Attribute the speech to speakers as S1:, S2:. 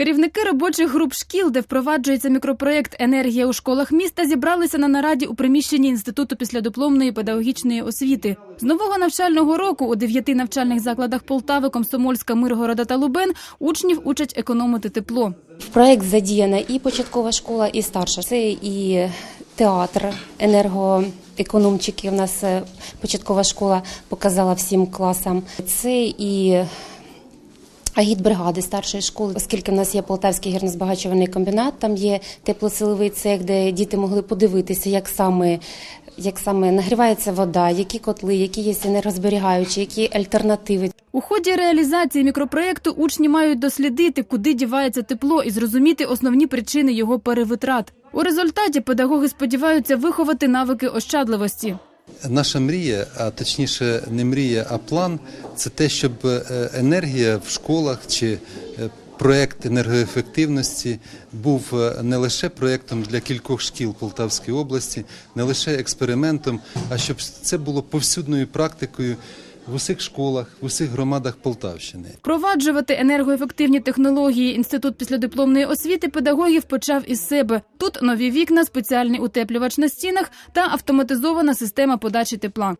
S1: Керівники робочих груп шкіл, де впроваджується мікропроєкт Енергія у школах міста, зібралися на нараді у приміщенні інституту післядипломної педагогічної освіти. З нового навчального року у дев'яти навчальних закладах Полтави, Комсомольська, Миргорода та Лубен учнів учать економити тепло.
S2: В проект задіяна і початкова школа, і старша. Це і театр енергоекономчики. У нас е, початкова школа показала всім класам. Це і агітбригади старшої школи, оскільки в нас є Полтавський гірнозбагачувальний комбінат, там є теплосиловий цех, де діти могли подивитися, як саме. Як саме нагрівається вода, які котли, які є енергозберігаючі, які альтернативи.
S1: У ході реалізації мікропроєкту учні мають дослідити, куди дівається тепло, і зрозуміти основні причини його перевитрат. У результаті педагоги сподіваються виховати навики ощадливості.
S3: Наша мрія, а точніше не мрія, а план це те, щоб е, енергія в школах чи проєкт проект енергоефективності був е, не лише проектом для кількох шкіл Полтавської області, не лише експериментом, а щоб це було повсюдною практикою в усіх школах, в усіх громадах Полтавщини.
S1: Впроваджувати енергоефективні технології інститут післядипломної освіти педагогів почав із себе. Тут нові вікна, спеціальний утеплювач на стінах та автоматизована система подачі тепла.